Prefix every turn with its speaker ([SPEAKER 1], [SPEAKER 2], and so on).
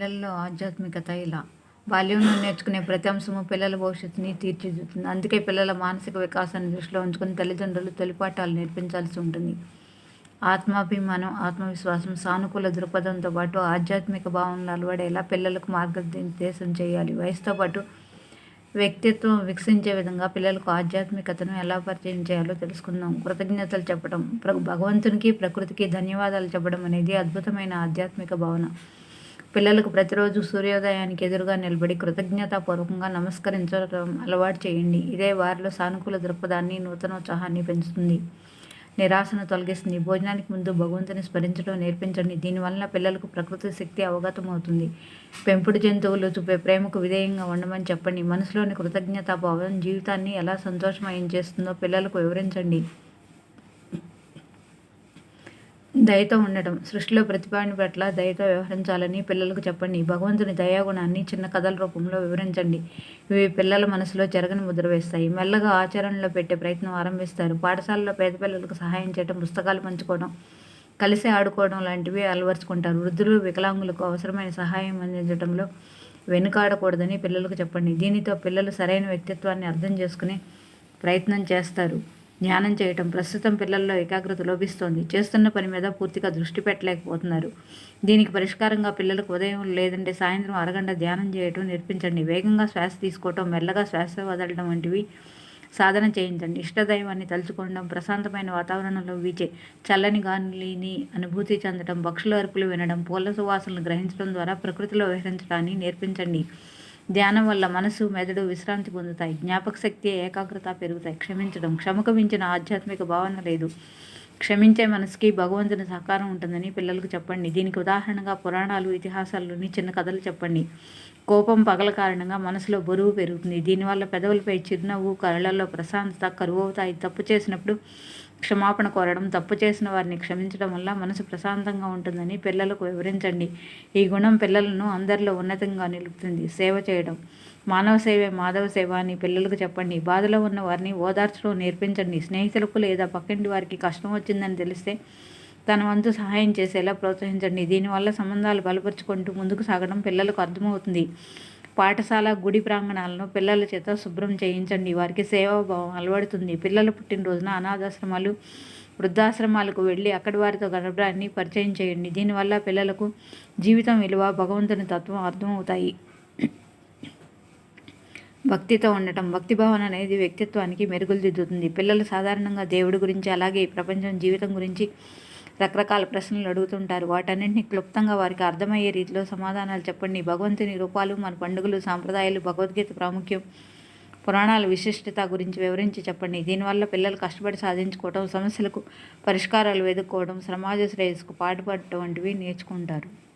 [SPEAKER 1] పిల్లల్లో ఆధ్యాత్మికత ఇలా. బాల్యంలో నేర్చుకునే ప్రతి అంశము పిల్లల భవిష్యత్తుని తీర్చిదిద్దుతుంది. అందుకే పిల్లల మానసిక వికాసాన్ని దృష్టిలో ఉంచుకుని తల్లిదండ్రులు తొలిపాఠాలు నేర్పించాల్సి ఉంటుంది. ఆత్మాభిమానం ఆత్మవిశ్వాసం సానుకూల దృక్పథంతో పాటు ఆధ్యాత్మిక భావనలు అలవడేలా పిల్లలకు మార్గనిర్దేశం చేయాలి. వయసుతో పాటు వ్యక్తిత్వం వికసించే విధంగా పిల్లలకు ఆధ్యాత్మికతను ఎలా పరిచయం చేయాలో తెలుసుకుందాం. కృతజ్ఞతలు చెప్పడం ప్ర భగవంతునికి ప్రకృతికి ధన్యవాదాలు చెప్పడం అనేది అద్భుతమైన ఆధ్యాత్మిక భావన. పిల్లలకు ప్రతిరోజు సూర్యోదయానికి ఎదురుగా నిలబడి కృతజ్ఞతాపూర్వకంగా నమస్కరించడం అలవాటు చేయండి. ఇదే వారిలో సానుకూల దృక్పథాన్ని నూతనోత్సాహాన్ని పెంచుతుంది. నిరాశను తొలగిస్తుంది. భోజనానికి ముందు భగవంతుని స్మరించడం నేర్పించండి. దీనివలన పిల్లలకు ప్రకృతి శక్తి అవగతం అవుతుంది పెంపుడు జంతువులు చూపే ప్రేమకు విధేయంగా ఉండమని చెప్పండి. మనసులోని కృతజ్ఞతాభావం జీవితాన్ని ఎలా సంతోషమయం చేస్తుందో పిల్లలకు వివరించండి. దయతో ఉండటం. సృష్టిలో ప్రతిభాని పట్ల దయతో వ్యవహరించాలని పిల్లలకు చెప్పండి. భగవంతుని దయాగుణాన్ని చిన్న కథల రూపంలో వివరించండి. ఇవి పిల్లల మనసులో జరగని ముద్ర వేస్తాయి. మెల్లగా ఆచరణలో పెట్టే ప్రయత్నం ఆరంభిస్తారు. పాఠశాలలో పేద పిల్లలకు సహాయం చేయడం పుస్తకాలు పంచుకోవడం కలిసి ఆడుకోవడం లాంటివి అలవరుచుకుంటారు. వృద్ధులు వికలాంగులకు అవసరమైన సహాయం అందించడంలో వెనుకాడకూడదని పిల్లలకు చెప్పండి. దీనితో పిల్లలు సరైన వ్యక్తిత్వాన్ని అర్థం చేసుకునే ప్రయత్నం చేస్తారు. ధ్యానం చేయటం ప్రస్తుతం పిల్లల్లో ఏకాగ్రత లోపిస్తోంది. చేస్తున్న పని మీద పూర్తిగా దృష్టి పెట్టలేకపోతున్నారు. దీనికి పరిష్కారంగా పిల్లలకు ఉదయం లేదంటే సాయంత్రం అరగంట ధ్యానం చేయటం నేర్పించండి. వేగంగా శ్వాస తీసుకోవటం మెల్లగా శ్వాస వదలడం వంటివి సాధన చేయించండి. ఇష్టదైవాన్ని తలుచుకోవడం ప్రశాంతమైన వాతావరణంలో వీచే చల్లని గాలిని అనుభూతి చెందడం పక్షుల అరుపులు వినడం పూల సువాసనలు గ్రహించడం ద్వారా ప్రకృతిలో విహరించడాన్ని నేర్పించండి. ధ్యానం వల్ల మనసు మెదడు విశ్రాంతి పొందుతాయి. జ్ఞాపక శక్తి ఏకాగ్రత పెరుగుతాయి. క్షమించడం. క్షమకు మించిన ఆధ్యాత్మిక భావన లేదు. క్షమించే మనసుకి భగవంతుని సహకారం ఉంటుందని పిల్లలకు చెప్పండి. దీనికి ఉదాహరణగా పురాణాలు ఇతిహాసాల్లోని చిన్న కథలు చెప్పండి. కోపం పగల కారణంగా మనసులో బరువు పెరుగుతుంది. దీనివల్ల పెదవులపై చిరునవ్వు కళ్ళల్లో ప్రశాంతత కరువు అవుతాయి తప్పు చేసినప్పుడు క్షమాపణ కోరడం తప్పు చేసిన వారిని క్షమించడం వల్ల మనసు ప్రశాంతంగా ఉంటుందని పిల్లలకు వివరించండి. ఈ గుణం పిల్లలను అందరిలో ఉన్నతంగా నిలుపుతుంది. సేవ చేయడం. మానవ సేవే మాధవ సేవ అని పిల్లలకు చెప్పండి. బాధలో ఉన్న వారిని ఓదార్చడం నేర్పించండి. స్నేహితులకు లేదా పక్కింటి వారికి కష్టం వచ్చిందని తెలిస్తే తన వంతు సహాయం చేసేలా ప్రోత్సహించండి. దీనివల్ల సంబంధాలు బలపరుచుకుంటూ ముందుకు సాగడం పిల్లలకు అర్థమవుతుంది. పాఠశాల గుడి ప్రాంగణాలను పిల్లల చేత శుభ్రం చేయించండి. వారికి సేవాభావం అలవడుతుంది. పిల్లల పుట్టినరోజున అనాథాశ్రమాలు వృద్ధాశ్రమాలకు వెళ్ళి అక్కడి వారితో గడపడాన్ని పరిచయం చేయండి. దీనివల్ల పిల్లలకు జీవితం విలువ భగవంతుని తత్వం అర్థమవుతాయి. భక్తితో ఉండటం భక్తి భావన అనేది వ్యక్తిత్వానికి మెరుగులు దిద్దుతుంది పిల్లలు సాధారణంగా దేవుడి గురించి అలాగే ఈ ప్రపంచం జీవితం గురించి రకరకాల ప్రశ్నలు అడుగుతుంటారు. వాటన్నింటినీ క్లుప్తంగా వారికి అర్థమయ్యే రీతిలో సమాధానాలు చెప్పండి. భగవంతుని రూపాలు మన పండుగలు సాంప్రదాయాలు భగవద్గీత ప్రాముఖ్యం పురాణాల విశిష్టత గురించి వివరించి చెప్పండి. దీనివల్ల పిల్లలు కష్టపడి సాధించుకోవడం సమస్యలకు పరిష్కారాలు వెతుక్కోవడం సమాజ శ్రేయస్సుకు పాటుపడటం వంటివి నేర్చుకుంటారు.